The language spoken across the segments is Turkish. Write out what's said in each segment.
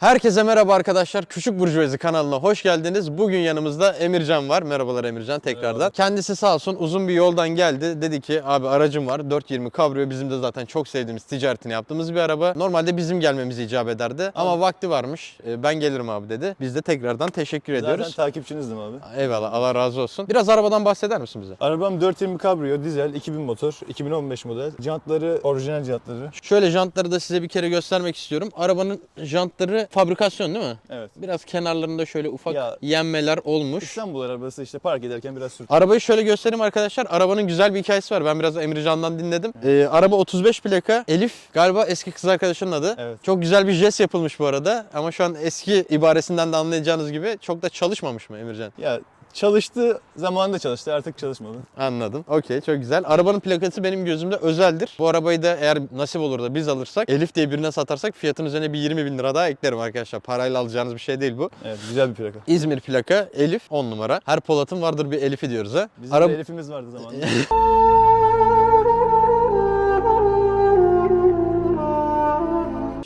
Herkese merhaba arkadaşlar. Küçük Burjuvazi kanalına hoş geldiniz. Bugün yanımızda Emircan var. Merhabalar Emircan tekrardan. Merhaba. Kendisi sağ olsun uzun bir yoldan geldi. Dedi ki abi aracım var 420 Cabrio. Bizim de zaten çok sevdiğimiz ticaretini yaptığımız bir araba. Normalde bizim gelmemizi icap ederdi. Ama vakti varmış. E, Ben gelirim abi dedi. Biz de tekrardan teşekkür Zaten ediyoruz. takipçinizdim abi. Eyvallah Allah razı olsun. Biraz arabadan bahseder misin bize? Arabam 420 Cabrio dizel 2000 motor 2015 model. Jantları orijinal jantları. Şöyle jantları da size bir kere göstermek istiyorum. Arabanın jantları fabrikasyon değil mi? Evet. Biraz kenarlarında şöyle ufak Ya- yenmeler olmuş. İstanbul arabası işte park ederken biraz sürt. Arabayı şöyle göstereyim arkadaşlar. Arabanın güzel bir hikayesi var. Ben biraz Emircan'dan dinledim. Ee, araba 35 plaka. Elif galiba eski kız arkadaşının adı. Evet. Çok güzel bir jest yapılmış bu arada. Ama şu an eski ibaresinden de anlayacağınız gibi çok da çalışmamış mı Emircan? Ya çalıştı zamanında çalıştı artık çalışmadı. Anladım. Okey çok güzel. Arabanın plakası benim gözümde özeldir. Bu arabayı da eğer nasip olur da biz alırsak Elif diye birine satarsak fiyatın üzerine bir 20 bin lira daha eklerim arkadaşlar. Parayla alacağınız bir şey değil bu. Evet güzel bir plaka. İzmir plaka Elif 10 numara. Her Polat'ın vardır bir Elif'i diyoruz ha. Bizim de Elif'imiz vardı zamanında.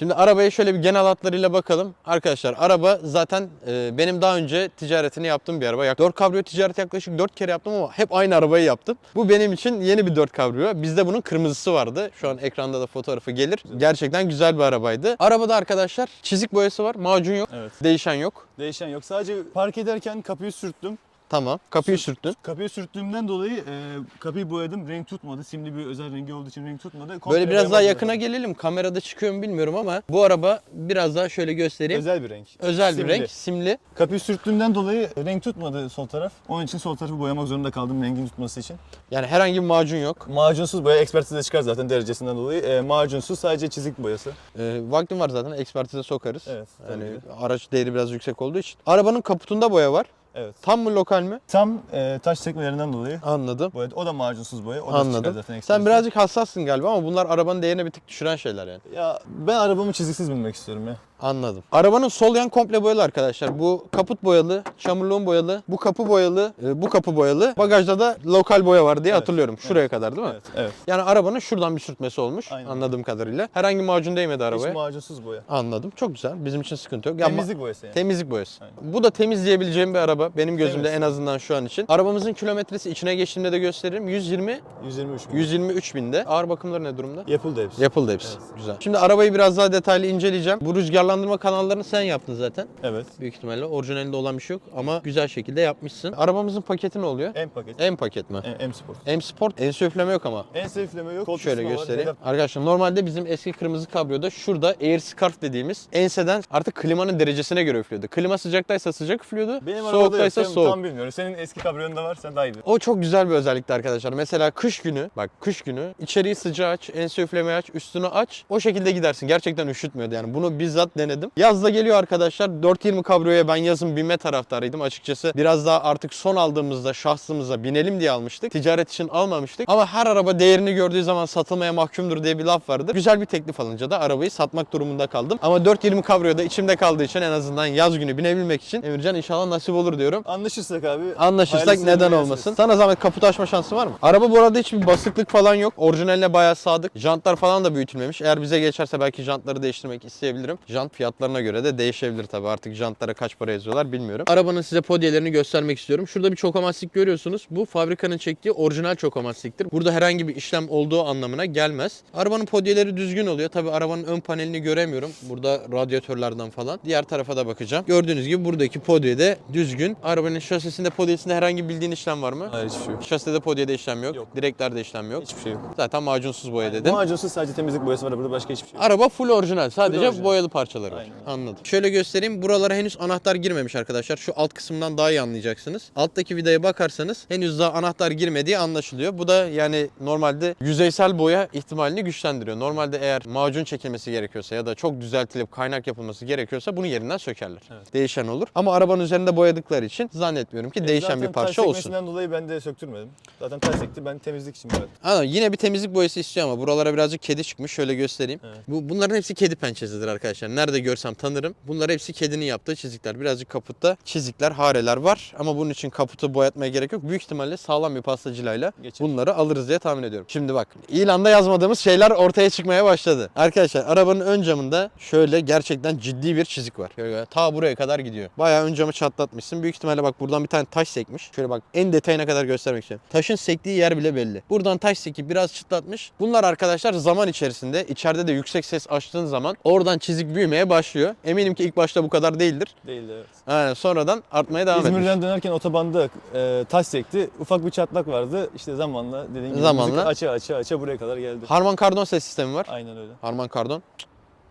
Şimdi arabaya şöyle bir genel hatlarıyla bakalım. Arkadaşlar araba zaten e, benim daha önce ticaretini yaptığım bir araba. Yak 4 kabrio ticareti yaklaşık 4 kere yaptım ama hep aynı arabayı yaptım. Bu benim için yeni bir 4 kabrio. Bizde bunun kırmızısı vardı. Şu an ekranda da fotoğrafı gelir. Gerçekten güzel bir arabaydı. Arabada arkadaşlar çizik boyası var. Macun yok. evet. Değişen yok. Değişen yok. Sadece park ederken kapıyı sürttüm. Tamam. Kapıyı sürttün. Kapıyı sürttüğümden dolayı e, kapıyı boyadım. Renk tutmadı. Simli bir özel rengi olduğu için renk tutmadı. Komple Böyle biraz daha yakına arabayı. gelelim. Kamerada çıkıyor mu bilmiyorum ama bu araba biraz daha şöyle göstereyim. Özel bir renk. Özel bir Simli. renk. Simli. Kapıyı sürttüğümden dolayı renk tutmadı sol taraf. Onun için sol tarafı boyamak zorunda kaldım rengin tutması için. Yani herhangi bir macun yok. Macunsuz boya ekspertize çıkar zaten derecesinden dolayı. E, macunsuz sadece çizik boyası. Ee, vaktim var zaten ekspertize sokarız. Evet. Yani araç değeri biraz yüksek olduğu için. Arabanın kaputunda boya var. Evet. Tam mı lokal mi? Tam e, taş sekmelerinden dolayı Anladım. boya. O da macunsuz boya. O da Anladım. zaten Sen birazcık hassassın galiba ama bunlar arabanın değerini bir tık düşüren şeyler yani. Ya ben arabamı çiziksiz binmek istiyorum ya. Anladım. Arabanın sol yan komple boyalı arkadaşlar. Bu kaput boyalı, çamurluğun boyalı, bu kapı boyalı, e, bu kapı boyalı. Bagajda da lokal boya var diye Evet, hatırlıyorum. Şuraya kadar değil mi? Evet. Evet. Yani arabanın şuradan bir sürtmesi olmuş Aynen. anladığım kadarıyla. Herhangi macun değmedi arabaya. Hiç macunsuz boya. Anladım. Çok güzel. Bizim için sıkıntı yok. Temizlik boyası yani. Temizlik boyası. Aynen. Bu da temizleyebileceğim bir araba. Benim gözümde Temiz. en azından şu an için. Arabamızın kilometresi içine geçtiğimde de gösteririm. 120 123 bin. 123 binde. Ağır bakımları ne durumda? Yapıldı hepsi. Yapıldı hepsi. Evet. Güzel. Şimdi arabayı biraz daha detaylı inceleyeceğim. Bu rüzgarlandırma kanallarını sen yaptın zaten. Evet. Büyük ihtimalle orijinalinde olan bir şey yok ama güzel şekilde yapmışsın. Arabamızın paketi ne oluyor? M paket. M paket mi? M, M Sport. M Sport ense üfleme yok ama. En üfleme yok. Koltuk Şöyle var, göstereyim. hedef- Arkadaşlar normalde bizim eski kırmızı kabriyoda şurada air scarf dediğimiz enseden artık klimanın derecesine göre üflüyordu. Klima sıcaktaysa sıcak üflüyordu. Benim yok. Soğuktaysa Sen soğuk. tam bilmiyorum. Senin eski kabriyonda var. Sen daha iyi. O çok güzel bir özellikti arkadaşlar. Mesela kış günü, bak kış günü içeriği sıcağı aç, ense üflemeyi aç, üstünü aç. O şekilde gidersin. Gerçekten üşütmüyordu yani. Bunu bizzat denedim. Yazda geliyor arkadaşlar. 420 kabriyoya ben yazın binme taraftarıydım. Açıkçası biraz daha artık son aldığımızda şahsımıza binelim diye almıştık. Ticaret için almamıştık. Ama her araba değerini gördüğü zaman satılmaya mahkumdur diye bir laf vardı. Güzel bir teklif alınca da arabayı satmak durumunda kaldım. Ama 420 kabriyoda içimde kaldığı için en azından yaz günü binebilmek için Emircan inşallah nasip olur diyorum. Anlaşırsak abi. Anlaşırsak neden olmasın. Sana zahmet kaput açma şansı var mı? Araba bu arada hiçbir basıklık falan yok. Orijinaline bayağı sadık. Jantlar falan da büyütülmemiş. Eğer bize geçerse belki jantları değiştirmek isteyebilirim. Jant fiyatlarına göre de değişebilir tabii. Artık jantlara kaç para yazıyorlar bilmiyorum. Arabanın size podyelerini göstermek istiyorum. Şurada bir çokamastik görüyorsunuz. Bu fabrikanın çektiği orijinal çokamastiktir. Burada herhangi bir işlem olduğu anlamına gelmez. Arabanın podyeleri düzgün oluyor. Tabii arabanın ön panelini göremiyorum. Burada radyatörlerden falan. Diğer tarafa da bakacağım. Gördüğünüz gibi buradaki podye de düzgün. Arabanın şasisinde podyesinde herhangi bildiğin işlem var mı? Hayır hiçbir şey yok. Şaside podyede işlem yok. Yok. Direklerde işlem yok. Hiçbir şey yok. Zaten macunsuz boya dedin. Macunsuz sadece temizlik boyası var burada başka hiçbir şey yok. Araba full orijinal. Sadece orijinal. boyalı parçaları var. Aynen. Anladım. Şöyle göstereyim. Buralara henüz anahtar girmemiş arkadaşlar. Şu alt kısımdan daha iyi anlayacaksınız. Alttaki vidaya bakarsanız henüz daha anahtar girmediği anlaşılıyor. Bu da yani normalde yüzeysel boya ihtimalini güçlendiriyor. Normalde eğer macun çekilmesi gerekiyorsa ya da çok düzeltilip kaynak yapılması gerekiyorsa bunu yerinden sökerler. Evet. Değişen olur. Ama arabanın üzerinde boyadıkları taktıkları için zannetmiyorum ki değişen Zaten bir parça olsun. sekmesinden dolayı ben de söktürmedim. Zaten taş sekti ben temizlik için bıraktım. Ama yine bir temizlik boyası istiyor ama buralara birazcık kedi çıkmış. Şöyle göstereyim. Evet. Bu, bunların hepsi kedi pençesidir arkadaşlar. Nerede görsem tanırım. Bunlar hepsi kedinin yaptığı çizikler. Birazcık kaputta çizikler, hareler var. Ama bunun için kaputu boyatmaya gerek yok. Büyük ihtimalle sağlam bir pastacılayla Geçer. bunları alırız diye tahmin ediyorum. Şimdi bak ilanda yazmadığımız şeyler ortaya çıkmaya başladı. Arkadaşlar arabanın ön camında şöyle gerçekten ciddi bir çizik var. Şöyle ta buraya kadar gidiyor. Bayağı ön camı çatlatmışsın. Büyük ihtimalle bak buradan bir tane taş sekmiş. Şöyle bak en detayına kadar göstermek istiyorum. Taşın sektiği yer bile belli. Buradan taş sekip biraz çıtlatmış. Bunlar arkadaşlar zaman içerisinde içeride de yüksek ses açtığın zaman oradan çizik büyümeye başlıyor. Eminim ki ilk başta bu kadar değildir. Değildi evet. Yani sonradan artmaya devam etmiş. İzmir'den dönerken otobanda e, taş sekti. Ufak bir çatlak vardı. İşte zamanla dediğin gibi Zamanla. müzik aça aça aça buraya kadar geldi. Harman kardon ses sistemi var. Aynen öyle. Harman kardon.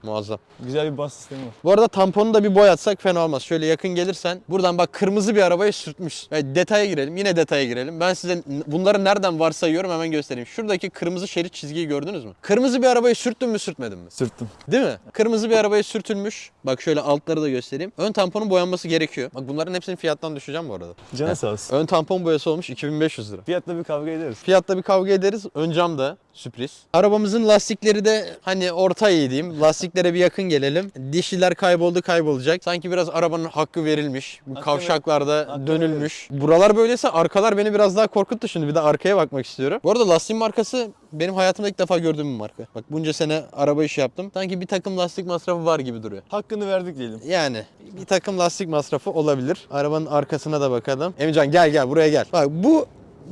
Muazzam. Güzel bir bas sistemi var. Bu arada tamponu da bir boyatsak fena olmaz. Şöyle yakın gelirsen buradan bak kırmızı bir arabayı sürtmüş. Evet, detaya girelim. Yine detaya girelim. Ben size bunları nereden varsayıyorum hemen göstereyim. Şuradaki kırmızı şerit çizgiyi gördünüz mü? Kırmızı bir arabayı sürttün mü sürtmedin mi? Sürttüm. Değil mi? Kırmızı bir arabaya sürtülmüş. Bak şöyle altları da göstereyim. Ön tamponun boyanması gerekiyor. Bak bunların hepsini fiyattan düşeceğim bu arada. Canı sağ olsun. Ön tampon boyası olmuş 2500 lira. Fiyatla bir kavga ederiz. Fiyatta bir kavga ederiz. Ön cam da sürpriz. Arabamızın lastikleri de hani orta iyi diyeyim. Lastiklere bir yakın gelelim. Dişliler kayboldu kaybolacak. Sanki biraz arabanın hakkı verilmiş. Bu kavşaklarda hakkını dönülmüş. Buralar böyleyse arkalar beni biraz daha korkuttu şimdi. Bir de arkaya bakmak istiyorum. Bu arada lastiğin markası benim hayatımda ilk defa gördüğüm bir marka. Bak bunca sene araba işi yaptım. Sanki bir takım lastik masrafı var gibi duruyor. Hakkını verdik diyelim. Yani bir takım lastik masrafı olabilir. Arabanın arkasına da bakalım. Emircan gel gel buraya gel. Bak bu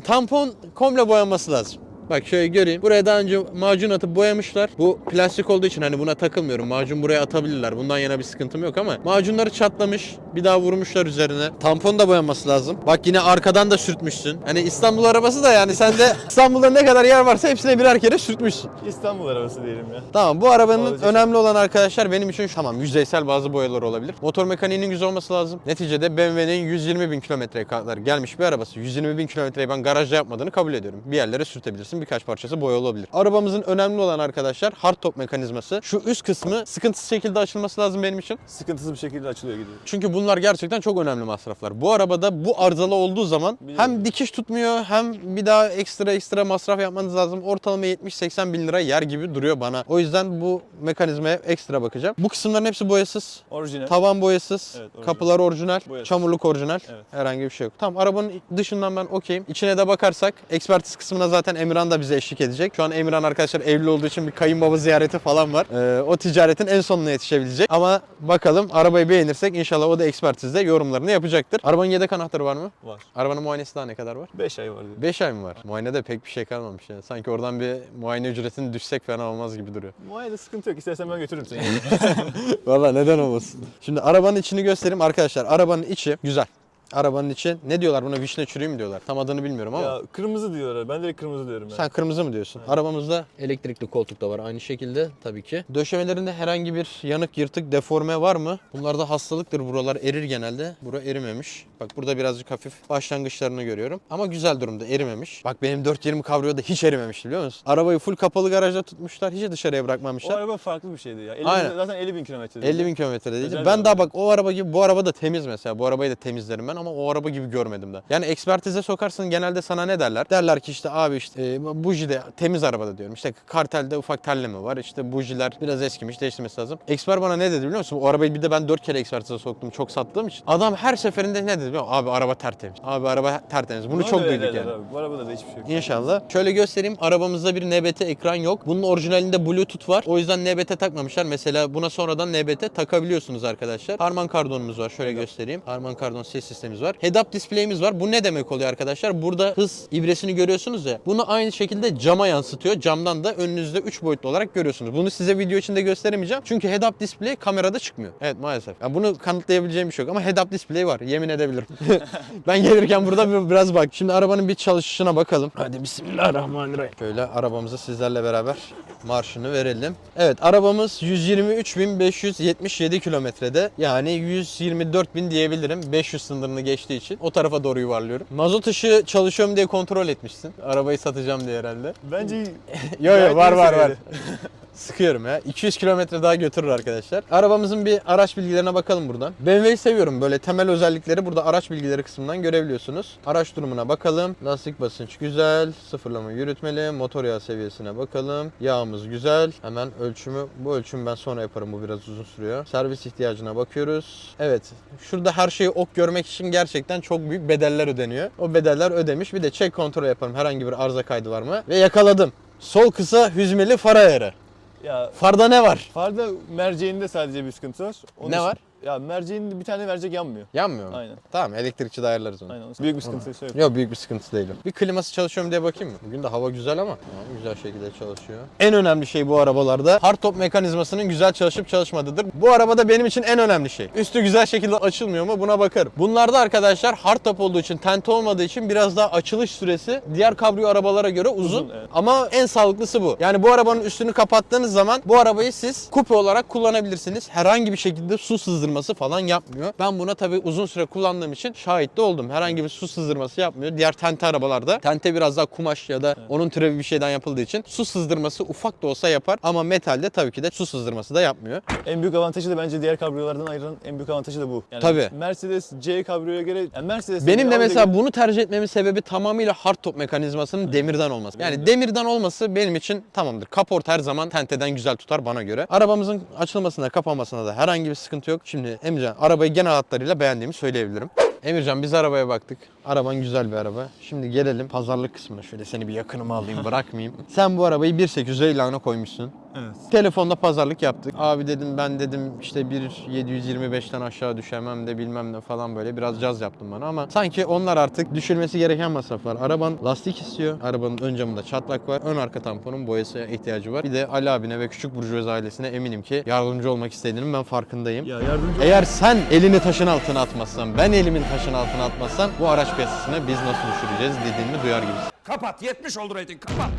tampon komple boyanması lazım. Bak şöyle göreyim. Buraya daha önce macun atıp boyamışlar. Bu plastik olduğu için hani buna takılmıyorum. Macun buraya atabilirler. Bundan yana bir sıkıntım yok ama macunları çatlamış. Bir daha vurmuşlar üzerine. Tampon da boyanması lazım. Bak yine arkadan da sürtmüşsün. Hani İstanbul arabası da yani sen de İstanbul'da ne kadar yer varsa hepsine birer kere sürtmüşsün. İstanbul arabası diyelim ya. Tamam bu arabanın Olacak. önemli olan arkadaşlar benim için şu tamam yüzeysel bazı boyalar olabilir. Motor mekaniğinin güzel olması lazım. Neticede BMW'nin 120 bin kilometreye kadar gelmiş bir arabası. 120 bin kilometreyi ben garajda yapmadığını kabul ediyorum. Bir yerlere sürtebilirsin birkaç parçası boyalı olabilir. Arabamızın önemli olan arkadaşlar hard top mekanizması. Şu üst kısmı sıkıntısız şekilde açılması lazım benim için. Sıkıntısız bir şekilde açılıyor gidiyor. Çünkü bunlar gerçekten çok önemli masraflar. Bu arabada bu arızalı olduğu zaman Biliyorum. hem dikiş tutmuyor hem bir daha ekstra ekstra masraf yapmanız lazım. Ortalama 70-80 bin lira yer gibi duruyor bana. O yüzden bu mekanizmaya ekstra bakacağım. Bu kısımların hepsi boyasız. Orijinal. Tavan boyasız, Evet, orijinal. kapılar orijinal, Boyasız. çamurluk orijinal. Evet. Herhangi bir şey yok. Tamam arabanın dışından ben okeyim. İçine de bakarsak ekspertiz kısmına zaten Emirhan da bize eşlik edecek. Şu an Emirhan arkadaşlar evli olduğu için bir kayınbaba ziyareti falan var. Ee, o ticaretin en sonuna yetişebilecek. Ama bakalım arabayı beğenirsek inşallah o da ekspertizde yorumlarını yapacaktır. Arabanın yedek anahtarı var mı? Var. Arabanın muayenesi daha ne kadar var? 5 ay var diyor. 5 ay mı var? Muayenede pek bir şey kalmamış yani. Sanki oradan bir muayene ücretini düşsek fena olmaz gibi duruyor. Muayene sıkıntı yok. İstersen ben götürürüm seni. Valla neden olmasın. Şimdi arabanın içini göstereyim arkadaşlar. Arabanın içi güzel. Arabanın içi ne diyorlar buna vişne çürüğü mü diyorlar? Tam adını bilmiyorum ama. ya kırmızı diyorlar. Ben direkt kırmızı diyorum. Yani. Sen kırmızı mı diyorsun? Arabamızda elektrikli koltuk da var aynı şekilde tabii ki. Döşemelerinde herhangi bir yanık, yırtık, deforme var mı? Bunlarda hastalıktır. Buralar erir genelde. Bura erimemiş. Bak burada birazcık hafif başlangıçlarını görüyorum. Ama güzel durumda erimemiş. Bak benim 420 Cabrio da hiç erimemişti biliyor musun? Arabayı full kapalı garajda tutmuşlar. Hiç dışarıya O bırakmamışlar. araba farklı bir şeydi ya. 50 Aynen. bin- zaten 50 bin kilometre. 50 bin kilometredeydi. Özel Ben daha bak o araba gibi bu araba da temiz mesela. Bu arabayı da temizlerim ben ama o araba gibi görmedim de. Yani ekspertize sokarsın genelde sana ne derler? Derler ki işte abi işte e, buji de temiz arabada diyorum. İşte kartelde ufak telleme var. İşte bujiler biraz eskimiş değiştirmesi lazım. Eksper bana ne dedi biliyor musun? O arabayı bir de ben 4 kere ekspertize soktum çok sattığım için. Adam her seferinde ne dedi biliyor musun? Abi araba tertemiz. Abi araba tertemiz. Bunu çok duyduk yani. Abi. Bu arabada da hiçbir şey yok. İnşallah. Şöyle göstereyim. Arabamızda bir NBT ekran yok. Bunun orijinalinde Bluetooth var. O yüzden NBT takmamışlar. Mesela buna sonradan NBT takabiliyorsunuz arkadaşlar. Harman kardonumuz var. Şöyle göstereyim. Harman kardon ses sistemimiz var. Head-up display'imiz var. Bu ne demek oluyor arkadaşlar? Burada hız ibresini görüyorsunuz ya. Bunu aynı şekilde cama yansıtıyor. Camdan da önünüzde 3 boyutlu olarak görüyorsunuz. Bunu size video içinde gösteremeyeceğim. Çünkü head-up display kamerada çıkmıyor. Evet maalesef. Yani bunu kanıtlayabileceğim bir şey yok ama head-up display var. Yemin edebilirim. ben gelirken burada bir- biraz bak. Şimdi arabanın bir çalışışına bakalım. Hadi bismillahirrahmanirrahim. Şöyle arabamızı sizlerle beraber marşını verelim. Evet arabamız 123.577 kilometrede. Yani 124.000 diyebilirim. 500 sınırını geçtiği için. O tarafa doğru yuvarlıyorum. Mazot ışığı çalışıyor mu diye kontrol etmişsin. Arabayı satacağım diye herhalde. Bence Yo yo Gayet var iyi var var. Sıkıyorum ya. 200 kilometre daha götürür arkadaşlar. Arabamızın bir araç bilgilerine bakalım buradan. BMW'yi seviyorum. Böyle temel özellikleri burada araç bilgileri kısmından görebiliyorsunuz. Araç durumuna bakalım. Lastik basınç güzel. Sıfırlama yürütmeli. Motor yağ seviyesine bakalım. Yağımız güzel. Hemen ölçümü. Bu ölçümü ben sonra yaparım. Bu biraz uzun sürüyor. Servis ihtiyacına bakıyoruz. Evet. Şurada her şeyi ok görmek için gerçekten çok büyük bedeller ödeniyor. O bedeller ödemiş. Bir de check kontrol yaparım. Herhangi bir arıza kaydı var mı? Ve yakaladım. Sol kısa hüzmeli far ayarı. Ya Farda ne var? farda merceğinde sadece bir sıkıntı var. Onun Ne için- var? Ya merceğinde bir tane mercek yanmıyor. Yanmıyor mu? Aynen. Tamam elektrikçi de ayarlarız onu. Aynen. Büyük bir sıkıntı yok. Yok büyük bir sıkıntı değil o. Bir kliması çalışıyor mu diye bakayım mı? Bugün de hava güzel ama ha, güzel şekilde çalışıyor. En önemli şey bu arabalarda hardtop mekanizmasının güzel çalışıp çalışmadığıdır. Bu arabada benim için en önemli şey. Üstü güzel şekilde açılmıyor mu buna bakarım. Bunlarda arkadaşlar hardtop olduğu için, tente olmadığı için biraz daha açılış süresi diğer kabrio arabalara göre uzun. Uzun, evet. Ama en sağlıklısı bu. Yani bu arabanın üstünü kapattığınız zaman bu arabayı siz kupe olarak kullanabilirsiniz. Herhangi bir şekilde su sızdırması falan yapmıyor. Ben buna tabii uzun süre kullandığım için şahit de oldum. Herhangi bir su sızdırması yapmıyor. Diğer tente arabalarda tente biraz daha kumaş ya da onun türevi bir şeyden yapıldığı için su sızdırması ufak da olsa yapar ama metalde tabii ki de su sızdırması da yapmıyor. En büyük avantajı da bence diğer kabriyolardan ayıran en büyük avantajı da bu. Yani Tabii. Mercedes C kabriyoya göre yani Mercedes Benim de mesela bunu tercih etmemin sebebi tamamıyla hardtop mekanizmasının demirden olması. Yani demirden olması benim için tamamdır. Kaport her zaman tenteden güzel tutar bana göre. Arabamızın açılmasında, kapanmasında da herhangi bir sıkıntı yok. Şimdi Emircan arabayı genel hatlarıyla beğendiğimi söyleyebilirim. Emircan biz arabaya baktık. Araban güzel bir araba. Şimdi gelelim pazarlık kısmına. Şöyle seni bir yakınıma alayım bırakmayayım. Sen bu arabayı 1.800'e ilana koymuşsun. Evet. Telefonda pazarlık yaptık. Abi dedim ben dedim işte 1.725'ten aşağı düşemem de bilmem ne falan böyle biraz caz yaptım bana ama sanki onlar artık düşülmesi gereken masraflar. Araban lastik istiyor. Arabanın ön camında çatlak var. Ön arka tamponun boyasına ihtiyacı var. Bir de Ali abine ve küçük burjuvazi ailesine eminim ki yardımcı olmak istediğinin ben farkındayım. Ya yardımcı Eğer sen elini taşın altına atmazsan, ben elimin taşın altına atmazsam bu araç piyasasını biz nasıl düşüreceğiz dediğimi duyar gibisin. Kapat 70 oldu rating kapat.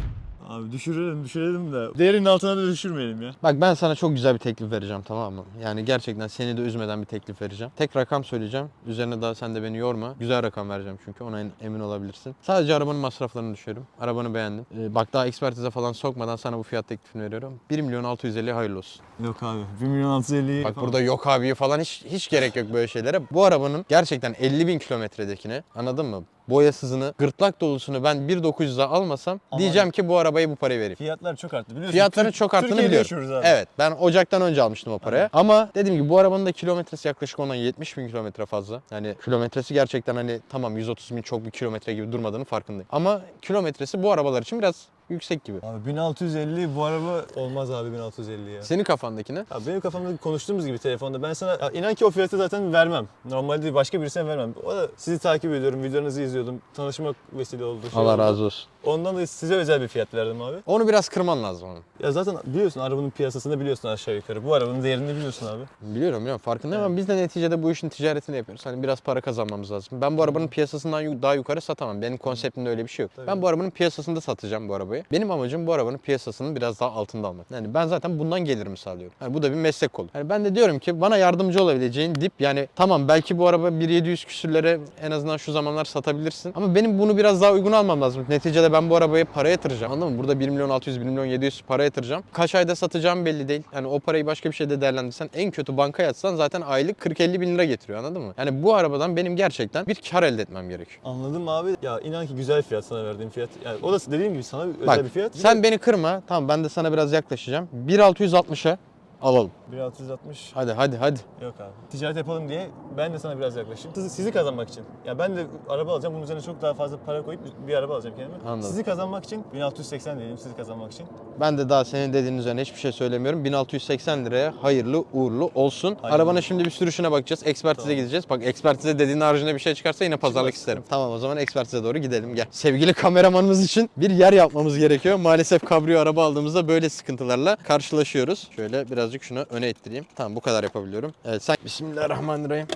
Abi düşürelim düşürelim de değerinin altına da düşürmeyelim ya. Bak ben sana çok güzel bir teklif vereceğim tamam mı? Yani gerçekten seni de üzmeden bir teklif vereceğim. Tek rakam söyleyeceğim. Üzerine daha sen de beni yorma. Güzel rakam vereceğim çünkü ona en- emin olabilirsin. Sadece arabanın masraflarını düşüyorum. Arabanı beğendim. Ee, bak daha ekspertize falan sokmadan sana bu fiyat teklifini veriyorum. 1 milyon 650 hayırlı olsun. Yok abi 1 milyon 650'yi Bak burada yok abi falan hiç hiç gerek yok böyle şeylere. Bu arabanın gerçekten 50 bin kilometredekine anladın mı? Boyasızını, gırtlak dolusunu ben 1.900'e almasam Aman. diyeceğim ki bu arabayı bu paraya vereyim. Fiyatlar çok arttı biliyorsun. Fiyatların çok arttığını Türkiye'de biliyorum. yaşıyoruz abi. Evet ben Ocak'tan önce almıştım o paraya. Ama dediğim gibi bu arabanın da kilometresi yaklaşık ondan 70 bin kilometre fazla. Yani kilometresi gerçekten hani tamam 130 bin çok bir kilometre gibi durmadığını farkındayım. Ama kilometresi bu arabalar için biraz yüksek gibi. Abi 1650 bu araba olmaz abi 1650 ya. Senin kafandakine Ya benim kafamda konuştuğumuz gibi telefonda ben sana ya inan ki o fiyatı zaten vermem. Normalde başka birisine vermem. O da sizi takip ediyorum, videolarınızı izliyordum. Tanışmak vesile oldu. şey Allah oldu. razı olsun. Ondan da size özel bir fiyat verdim abi. Onu biraz kırman lazım onun. Ya zaten biliyorsun arabanın piyasasını biliyorsun aşağı yukarı. Bu arabanın değerini biliyorsun abi. Biliyorum biliyorum farkındayım ama biz de neticede bu işin ticaretini yapıyoruz. Hani biraz para kazanmamız lazım. Ben bu arabanın piyasasından daha yukarı satamam. Benim konseptimde öyle bir şey yok. Tabii. Ben bu arabanın piyasasında satacağım bu arabayı. Benim amacım bu arabanın piyasasının biraz daha altında almak. Yani ben zaten bundan gelirimi sağlıyorum. Yani bu da bir meslek kolu. Yani ben de diyorum ki bana yardımcı olabileceğin dip yani tamam belki bu araba 1700 küsürlere en azından şu zamanlar satabilirsin. Ama benim bunu biraz daha uygun almam lazım. Neticede ben bu arabayı para yatıracağım. Anladın mı? Burada 1 milyon 600, 1 milyon 700 para yatıracağım. Kaç ayda satacağım belli değil. Yani o parayı başka bir şeyde değerlendirsen en kötü banka yatsan zaten aylık 40-50 bin lira getiriyor anladın mı? Yani bu arabadan benim gerçekten bir kar elde etmem gerekiyor. Anladım abi. Ya inan ki güzel fiyat sana verdiğim fiyat. Yani o da dediğim gibi sana özel Bak bir fiyat. sen beni kırma. Tamam ben de sana biraz yaklaşacağım. 1.660'a alalım. 1660 Hadi hadi hadi. yok abi. Ticaret yapalım diye ben de sana biraz yaklaşayım. Sizi, sizi kazanmak için. Ya ben de araba alacağım. Bunun üzerine çok daha fazla para koyup bir araba alacağım kendime. Anladım. Sizi kazanmak için 1680 diyelim sizi kazanmak için. Ben de daha senin dediğin üzerine hiçbir şey söylemiyorum. 1680 liraya hayırlı uğurlu olsun. Hayırlı Arabanın şimdi bir sürüşüne bakacağız. Ekspertize Tamam. gideceğiz. Bak ekspertize dediğin haricinde bir şey çıkarsa yine pazarlık Çıkmaz. isterim. Tamam o zaman ekspertize doğru gidelim gel. Sevgili kameramanımız için bir yer yapmamız gerekiyor. Maalesef kabrio araba aldığımızda böyle sıkıntılarla karşılaşıyoruz. Şöyle birazcık şunu öne ittireyim. Tamam bu kadar yapabiliyorum. Evet sen Bismillahirrahmanirrahim.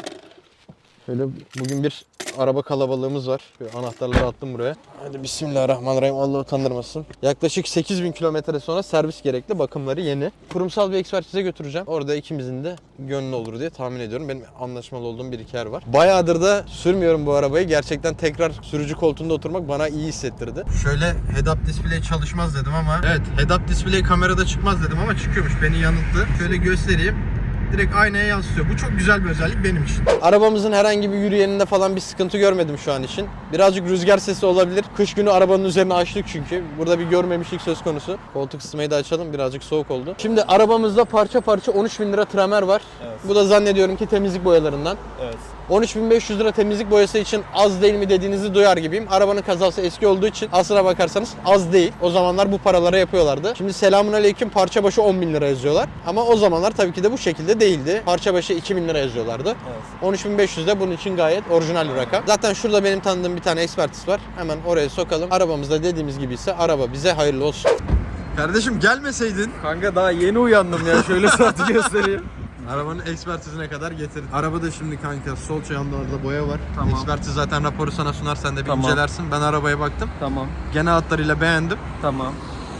Şöyle bugün bir araba kalabalığımız var. Şöyle anahtarları attım buraya. Hadi bismillahirrahmanirrahim. Allah utandırmasın. Yaklaşık 8000 kilometre sonra servis gerekli. Bakımları yeni. Kurumsal bir ekspertize götüreceğim. Orada ikimizin de gönlü olur diye tahmin ediyorum. Benim anlaşmalı olduğum bir iki yer var. Bayağıdır da sürmüyorum bu arabayı. Gerçekten tekrar sürücü koltuğunda oturmak bana iyi hissettirdi. Şöyle head-up display çalışmaz dedim ama evet head-up display kamerada çıkmaz dedim ama çıkıyormuş. Beni yanılttı. Şöyle göstereyim direkt aynaya yansıtıyor. Bu çok güzel bir özellik benim için. Arabamızın herhangi bir yürüyeninde falan bir sıkıntı görmedim şu an için. Birazcık rüzgar sesi olabilir. Kış günü arabanın üzerine açtık çünkü. Burada bir görmemişlik söz konusu. Koltuk ısıtmayı da açalım. Birazcık soğuk oldu. Şimdi arabamızda parça parça 13 bin lira tramer var. Evet. Bu da zannediyorum ki temizlik boyalarından. Evet. 13.500 lira temizlik boyası için az değil mi dediğinizi duyar gibiyim. Arabanın kazası eski olduğu için aslına bakarsanız az değil. O zamanlar bu paralara yapıyorlardı. Şimdi selamun aleyküm parça başı 10 bin lira yazıyorlar. Ama o zamanlar tabii ki de bu şekilde değildi. Parça başı 2 bin lira yazıyorlardı. Evet. 13.500 de bunun için gayet orijinal bir rakam. Zaten şurada benim tanıdığım bir tane ekspertiz var. Hemen oraya sokalım. Arabamızda dediğimiz gibi ise araba bize hayırlı olsun. Kardeşim gelmeseydin. Kanka daha yeni uyandım ya. Şöyle saati göstereyim. Arabanın ekspertizine kadar getirdim. Arabada şimdi kanka sol çayağında boya var. Tamam. Ekspertiz zaten raporu sana sunar sen de bir Tamam. incelersin. Ben arabaya baktım. tamam. Genel hatlarıyla beğendim. Tamam.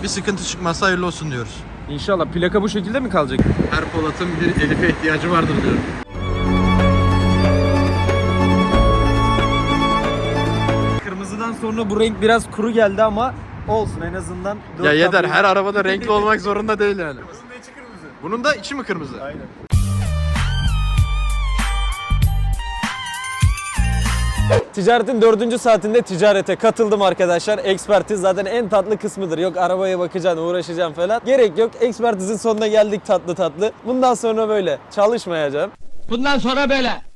Bir sıkıntı çıkmazsa hayırlı olsun diyoruz. İnşallah plaka bu şekilde mi kalacak? Her Polat'ın bir Elif'e ihtiyacı vardır diyorum. Kırmızıdan sonra bu renk biraz kuru geldi ama olsun en azından. Ya yeter her arabada renkli olmak zorunda değil yani. Bunun da içi mi kırmızı? Aynen. Ticaretin dördüncü saatinde ticarete katıldım arkadaşlar. Ekspertiz zaten en tatlı kısmıdır. Yok arabaya bakacaksın, uğraşacaksın falan. Gerek yok. Ekspertizin sonuna geldik tatlı tatlı. Bundan sonra böyle çalışmayacağım. Bundan sonra böyle.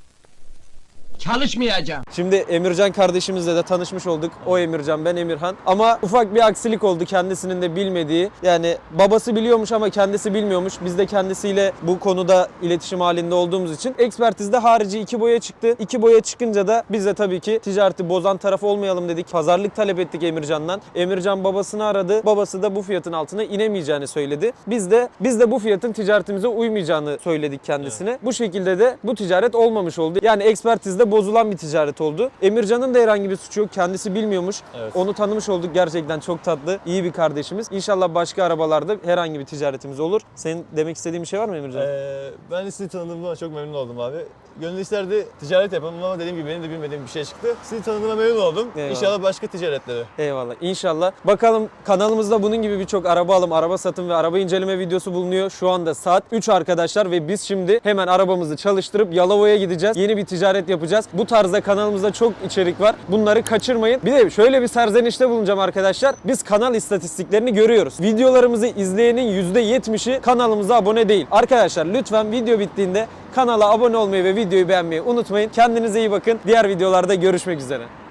Çalışmayacağım. Şimdi Emircan kardeşimizle de tanışmış olduk. O Emircan, ben Emirhan. Ama ufak bir aksilik oldu kendisinin de bilmediği. Yani babası biliyormuş ama kendisi bilmiyormuş. Biz de kendisiyle bu konuda iletişim halinde olduğumuz için ekspertizde harici iki boya çıktı. İki boya çıkınca da biz de tabii ki ticareti bozan taraf olmayalım dedik. Pazarlık talep ettik Emircan'dan. Emircan babasını aradı. Babası da bu fiyatın altına inemeyeceğini söyledi. Biz de biz de bu fiyatın ticaretimize uymayacağını söyledik kendisine. Bu şekilde de bu ticaret olmamış oldu. Yani ekspertizde bozulan bir ticaret oldu. Emircan'ın da herhangi bir suçu yok. Kendisi bilmiyormuş. Evet. Onu tanımış olduk. Gerçekten çok tatlı, iyi bir kardeşimiz. İnşallah başka arabalarda herhangi bir ticaretimiz olur. Senin demek istediğin bir şey var mı Emircan? Ee, ben de sizi tanıdığıma çok memnun oldum abi. Gönül isterdi ticaret yapalım ama dediğim gibi benim de bilmediğim bir şey çıktı. Sizi tanıdığıma memnun oldum. Eyvallah. İnşallah başka ticaretlere. Eyvallah. İnşallah. Bakalım kanalımızda bunun gibi birçok araba alım, araba satım ve araba inceleme videosu bulunuyor. Şu anda saat 3 arkadaşlar ve biz şimdi hemen arabamızı çalıştırıp Yalova'ya gideceğiz. Yeni bir ticaret yapacağız. Bu tarzda kanalımızda çok içerik var. Bunları kaçırmayın. Bir de şöyle bir serzenişte bulunacağım arkadaşlar. Biz kanal istatistiklerini görüyoruz. Videolarımızı izleyenin %70'i kanalımıza abone değil. Arkadaşlar lütfen video bittiğinde kanala abone olmayı ve videoyu beğenmeyi unutmayın. Kendinize iyi bakın. Diğer videolarda görüşmek üzere.